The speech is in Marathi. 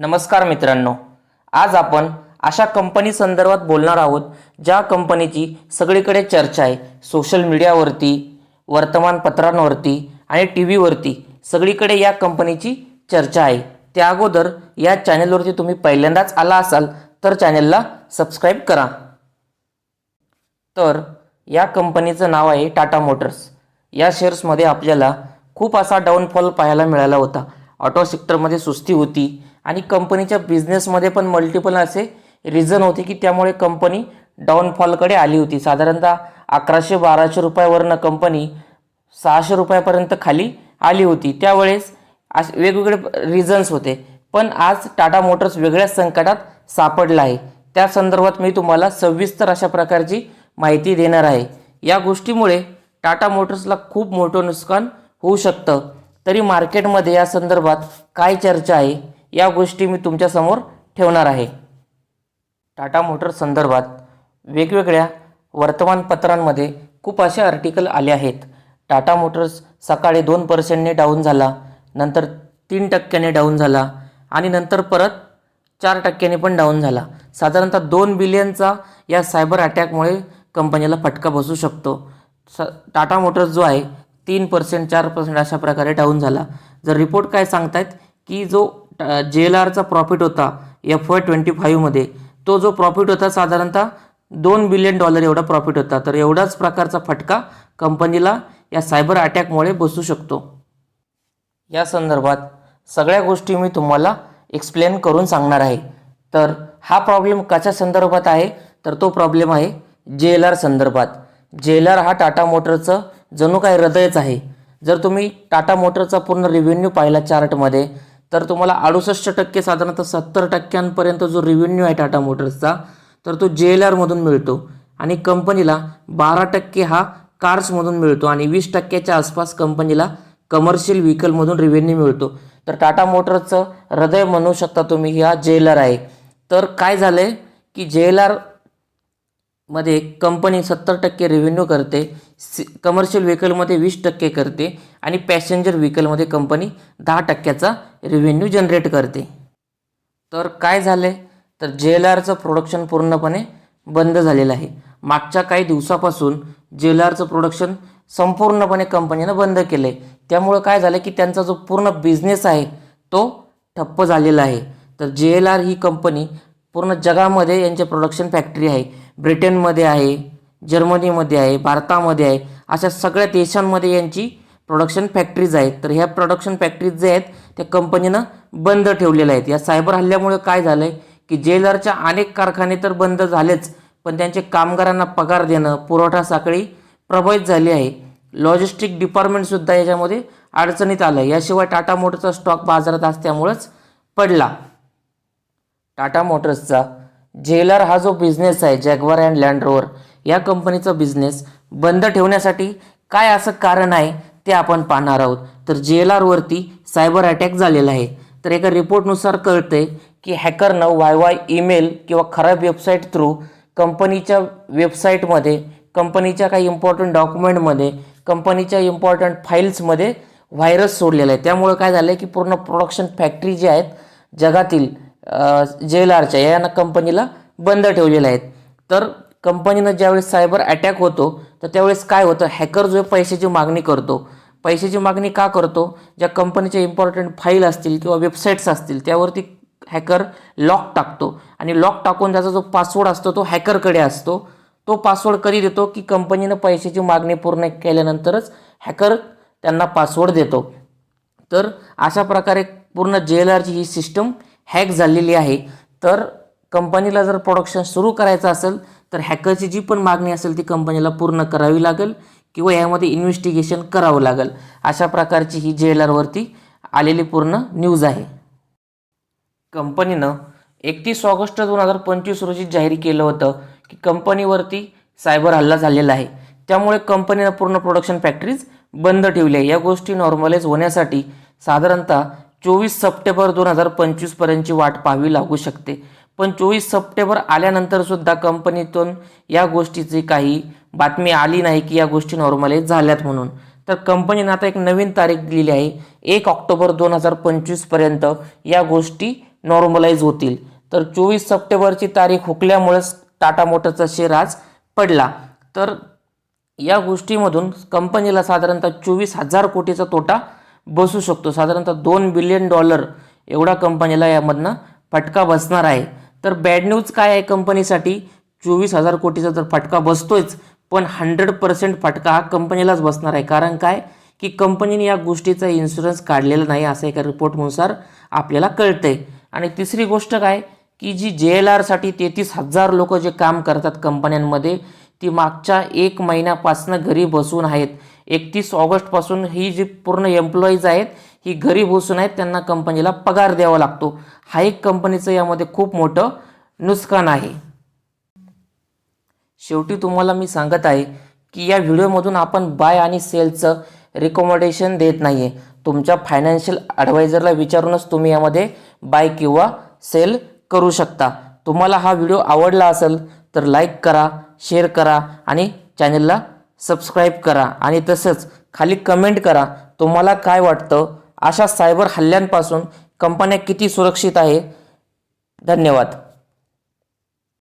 नमस्कार मित्रांनो. आज आपण अशा कंपनी संदर्भात बोलणार आहोत ज्या कंपनीची सगळीकडे चर्चा आहे. सोशल मीडियावरती वर्तमानपत्रांवरती आणि टी व्हीवरती सगळीकडे या कंपनीची चर्चा आहे. त्या अगोदर या चॅनेलवरती तुम्ही पहिल्यांदाच आला असाल तर चॅनेलला सबस्क्राईब करा. तर या कंपनीचं नाव आहे टाटा मोटर्स. या शेअर्समध्ये आपल्याला खूप असा डाऊनफॉल पाहायला मिळाला होता. ऑटो सेक्टरमध्ये सुस्ती होती आणि कंपनीच्या बिझनेसमध्ये पण मल्टिपल असे रिझन होते की त्यामुळे कंपनी डाऊनफॉलकडे आली होती. साधारणतः अकराशे बाराशे रुपयावरनं कंपनी सहाशे रुपयापर्यंत खाली आली होती. त्यावेळेस असे वेगवेगळे रिझन्स होते. पण आज टाटा मोटर्स वेगळ्याच संकटात सापडला आहे. त्या संदर्भात मी तुम्हाला सविस्तर अशा प्रकारची माहिती देणार आहे. या गोष्टीमुळे टाटा मोटर्सला खूप मोठं नुकसान होऊ शकतं. तरी मार्केटमध्ये या संदर्भात काय चर्चा आहे? या गोष्टी मी तुमच्यासमोर ठेवणार आहे. टाटा मोटर्स संदर्भात वेगवेगळ्या वर्तमानपत्रांमध्ये खूप असे आर्टिकल आले आहेत. टाटा मोटर्स सकाळी दोन पर्सेंटने डाऊन झाला नंतर तीन टक्क्याने डाऊन झाला आणि नंतर परत चार टक्क्याने पण डाऊन झाला. साधारणतः दोन बिलियनचा या सायबर अटॅकमुळे कंपनीला फटका बसू शकतो. स टाटा मोटर्स जो आहे तीन पर्सेंट चार पर्सेंट अशा प्रकारे डाऊन झाला. जर रिपोर्ट काय सांगतायत की जो जे एल आरचा प्रॉफिट होता एफ वाय ट्वेंटी फाईव्हमध्ये तो जो प्रॉफिट होता साधारणतः दोन बिलियन डॉलर एवढा प्रॉफिट होता. तर एवढाच प्रकारचा फटका कंपनीला या सायबर अटॅकमुळे बसू शकतो. या संदर्भात सगळ्या गोष्टी मी तुम्हाला एक्सप्लेन करून सांगणार आहे. तर हा प्रॉब्लेम कशा संदर्भात आहे? तर तो प्रॉब्लेम आहे जे एल आर संदर्भात. जे एल आर हा टाटा मोटरचं जणू काय हृदयच आहे. जर तुम्ही टाटा मोटरचा पूर्ण रिव्हेन्यू पाहिला चार्टमध्ये तर तुम्हाला अडुसष्ट टक्के साधारणतः सत्तर टक्क्यांपर्यंत जो रिव्हेन्यू आहे टाटा मोटर्सचा तर तो जे एल आरमधून मिळतो. आणि कंपनीला बारा टक्के हा कार्समधून मिळतो आणि वीस टक्क्याच्या आसपास कंपनीला कमर्शियल व्हेकलमधून रिव्हेन्यू मिळतो. तर टाटा मोटर्सचं हृदय म्हणू शकता तुम्ही हा जे एल आर आहे. तर काय झालं आहे की जे एल आर मध्ये कंपनी सत्तर टक्के रेव्हेन्यू करते सी कमर्शियल व्हेकलमध्ये वीस टक्के करते आणि पॅसेंजर व्हेकलमध्ये कंपनी दहा टक्क्याचा रेव्हेन्यू जनरेट करते. तर काय झालं आहे तर जे एल आरचं प्रोडक्शन पूर्णपणे बंद झालेलं आहे. मागच्या काही दिवसापासून जे एल आरचं प्रोडक्शन संपूर्णपणे कंपनीनं बंद केलं आहे त्यामुळं काय झालं की त्यांचा जो पूर्ण बिझनेस आहे तो ठप्प झालेला आहे. तर जे एल आर ही कंपनी पूर्ण जगामध्ये यांचे प्रोडक्शन फॅक्टरी आहे. ब्रिटनमध्ये आहे जर्मनीमध्ये आहे भारतामध्ये आहे अशा सगळ्या देशांमध्ये यांची प्रोडक्शन फॅक्टरीज आहेत. तर ह्या प्रोडक्शन फॅक्टरीज जे आहेत त्या कंपनीनं बंद ठेवलेल्या आहेत. या सायबर हल्ल्यामुळे काय झालं आहे की जेलरच्या अनेक कारखाने तर बंद झालेच पण त्यांचे कामगारांना पगार देणं पुरवठा साखळी प्रभावित झाली आहे. लॉजिस्टिक डिपार्टमेंटसुद्धा याच्यामध्ये अडचणीत आलं याशिवाय टाटा मोटरचा स्टॉक बाजारात असल्यामुळंच पडला. टाटा मोटर्सचा जेलर हा जो बिझनेस आहे जॅगवार अँड लँड रोवर या कंपनीचा बिझनेस बंद ठेवण्यासाठी काय असं कारण आहे ते आपण पाहणार आहोत. तर जे एल आरवरती सायबर अटॅक झालेला आहे. तर एका रिपोर्टनुसार कळतंय की हॅकरनं वाय वाय ईमेल किंवा खराब वेबसाईट थ्रू कंपनीच्या वेबसाईटमध्ये कंपनीच्या काही इम्पॉर्टंट डॉक्युमेंटमध्ये कंपनीच्या इम्पॉर्टंट फाईल्समध्ये व्हायरस सोडलेला आहे. त्यामुळं काय झालं आहे की पूर्ण प्रोडक्शन फॅक्टरी जे आहेत जगातील जे एल आरच्या या कंपनीला बंद ठेवलेल्या आहेत. तर कंपनीनं ज्यावेळेस सायबर अटॅक होतो तर त्यावेळेस काय होतं? हॅकर जो पैशाची मागणी करतो. पैशाची मागणी का करतो? ज्या कंपनीच्या इम्पॉर्टंट फाईल असतील किंवा वेबसाईट्स असतील त्यावरती हॅकर लॉक टाकतो. आणि लॉक टाकून त्याचा जो पासवर्ड असतो तो हॅकरकडे असतो. तो पासवर्ड कधी देतो? की कंपनीनं पैशाची मागणी पूर्ण केल्यानंतरच हॅकर त्यांना पासवर्ड देतो. तर अशा प्रकारे पूर्ण जे एल आरची ही सिस्टम हॅक झालेली आहे. तर कंपनीला जर प्रोडक्शन सुरू करायचं असेल तर हॅकरची जी पण मागणी असेल ती कंपनीला पूर्ण करावी लागेल किंवा यामध्ये इन्व्हेस्टिगेशन करावं लागेल. अशा प्रकारची ही जे एल आरवरती आलेली पूर्ण न्यूज आहे. कंपनीनं एकतीस ऑगस्ट दोन हजार पंचवीस रोजी जाहीर केलं होतं की कंपनीवरती सायबर हल्ला झालेला आहे. त्यामुळे कंपनीनं पूर्ण प्रोडक्शन फॅक्टरीज बंद ठेवली आहे. या गोष्टी नॉर्मलाइज होण्यासाठी साधारणतः चोवीस सप्टेंबर दोन हजार पंचवीसपर्यंतची वाट पाहावी लागू शकते. पण चोवीस सप्टेंबर आल्यानंतर सुद्धा कंपनीतून या गोष्टीची काही बातमी आली नाही की या गोष्टी नॉर्मलाइज झाल्यात म्हणून. तर कंपनीनं आता एक नवीन तारीख दिलेली आहे. एक ऑक्टोबर दोन हजार पंचवीसपर्यंत या गोष्टी नॉर्मलाईज होतील. तर चोवीस सप्टेंबरची तारीख हुकल्यामुळेच टाटा मोटरचा शेअर आज पडला. तर या गोष्टीमधून कंपनीला साधारणतः चोवीस हजार कोटीचा तोटा बसू शकतो. साधारणतः दोन बिलियन डॉलर एवढा कंपनीला यामधनं फटका बसणार आहे. तर बॅड न्यूज काय आहे कंपनीसाठी? चोवीस हजार कोटीचा तर फटका बसतोयच पण हंड्रेड पर्सेंट फटका हा कंपनीलाच बसणार आहे. कारण काय? की कंपनीने या गोष्टीचा इन्शुरन्स काढलेला नाही असं एका रिपोर्टनुसार आपल्याला कळतंय. आणि तिसरी गोष्ट काय? की जी जे एल आरसाठी तेहतीस हजार लोक जे काम करतात कंपन्यांमध्ये ती मागच्या एक महिन्यापासून घरी बसून आहेत. एकतीस ऑगस्टपासून ही जी पूर्ण एम्प्लॉईज आहेत ही घरी बसून आहेत त्यांना कंपनीला पगार द्यावा लागतो. हा एक कंपनीचं यामध्ये खूप मोठं नुकसान आहे. शेवटी तुम्हाला मी सांगत आहे की या व्हिडिओमधून आपण बाय आणि सेलचं रिकमेंडेशन देत नाही आहे तुमच्या फायनान्शियल ॲडवायझरला विचारूनच तुम्ही यामध्ये बाय किंवा सेल करू शकता. तुम्हाला हा व्हिडिओ आवडला असेल तर लाईक करा शेअर करा आणि चॅनलला सबस्क्राईब करा आणि तसंच खाली कमेंट करा तुम्हाला काय वाटतं? अशा सायबर हल्ल्यांपासून कंपन्या किती सुरक्षित आहे? धन्यवाद.